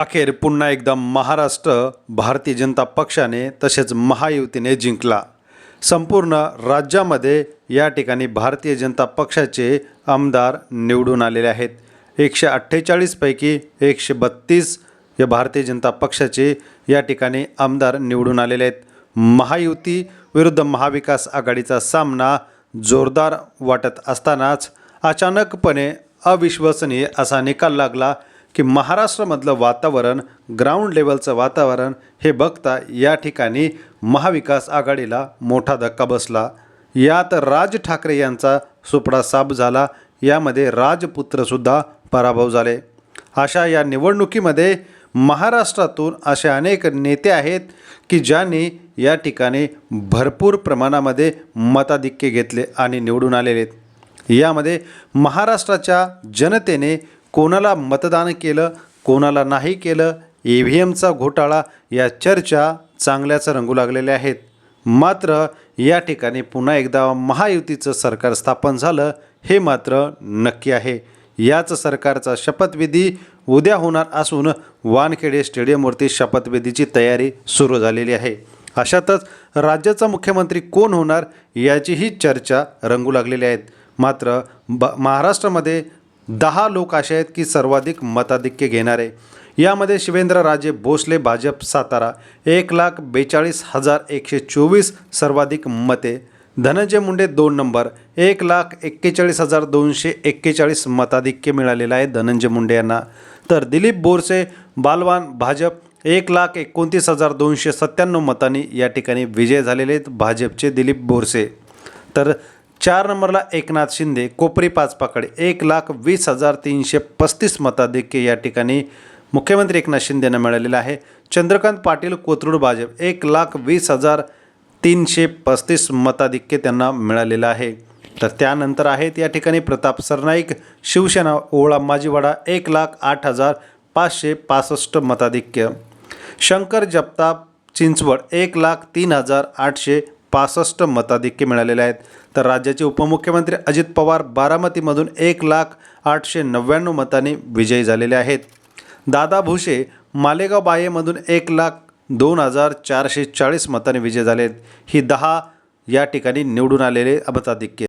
अखेर पुन्हा एकदा महाराष्ट्र भारतीय जनता पक्षाने तसेच महायुतीने जिंकला. संपूर्ण राज्यामध्ये या ठिकाणी भारतीय जनता पक्षाचे आमदार निवडून आलेले आहेत. एकशे अठ्ठेचाळीसपैकी एकशे बत्तीस या भारतीय जनता पक्षाचे या ठिकाणी आमदार निवडून आलेले आहेत. महायुती विरुद्ध महाविकास आघाडीचा सामना जोरदार वाटत असतानाच अचानकपणे अविश्वसनीय असा निकाल लागला. की महाराष्ट्रामधलं वातावरण ग्राउंड लेवलचं वातावरण हे बघता या ठिकाणी महाविकास आघाडीला मोठा धक्का बसला. यात राज ठाकरे यांचा सुपडा साप झाला. यामध्ये राजपुत्रसुद्धा पराभव झाले. अशा या निवडणुकीमध्ये महाराष्ट्रातून असे अनेक नेते आहेत की ज्यांनी या ठिकाणी भरपूर प्रमाणामध्ये मताधिक्य घेतले आणि निवडून आलेले आहेत. यामध्ये महाराष्ट्राच्या जनतेने कोणाला मतदान केलं कोणाला नाही केलं ई व्ही एमचा घोटाळा या चर्चा चांगल्याच रंगू लागलेल्या आहेत. मात्र या ठिकाणी पुन्हा एकदा महायुतीचं सरकार स्थापन झालं हे मात्र नक्की आहे. याच सरकारचा शपथविधी उद्या होणार असून वानखेडे स्टेडियमवरती शपथविधीची तयारी सुरू झालेली आहे. अशातच राज्याचा मुख्यमंत्री कोण होणार याचीही चर्चा रंगू लागलेली आहेत. मात्र ब महाराष्ट्रामध्ये दहा लोक असे आहेत की सर्वाधिक मताधिक्य घेणारे. यामध्ये शिवेंद्रराजे भोसले भाजप सातारा एक लाख बेचाळीस हजार एकशे चोवीस सर्वाधिक मते. धनंजय मुंडे दोन नंबर एक लाख एक्केचाळीस हजार दोनशे एक्केचाळीस मताधिक्य मिळालेलं आहे धनंजय मुंडे यांना. तर दिलीप बोरसे बालवान भाजप एक लाख एकोणतीस हजार दोनशे सत्त्याण्णव मतांनी या ठिकाणी विजय झालेले आहेत भाजपचे दिलीप बोरसे. तर चार नंबरला एकनाथ शिंदे कोपरी पाचपाकडे एक लाख वीस हजार तीनशे पस्तीस मताधिक्य या ठिकाणी मुख्यमंत्री एकनाथ शिंदेनं मिळालेलं आहे. चंद्रकांत पाटील कोथरूड भाजप एक लाख वीस हजार तीनशे पस्तीस मताधिक्य त्यांना मिळालेलं आहे. तर त्यानंतर आहेत या ठिकाणी प्रताप सरनाईक शिवसेना ओळा माजीवाडा एक लाख आठ हजार पाचशे पासष्ट मताधिक्य. शंकर जगताप चिंचवड एक लाख तीन हजार आठशे पासष्ट मताधिक्य मिळालेले आहेत. तर राज्याचे उपमुख्यमंत्री अजित पवार बारामतीमधून एक लाख आठशे नव्याण्णव मतांनी विजयी झालेले आहेत. दादा भुसे मालेगाव बायेमधून एक लाख दोन हजार चारशे चाळीस मतांनी विजय झाले आहेत ही दहा या ठिकाणी निवडून आलेले मताधिक्य.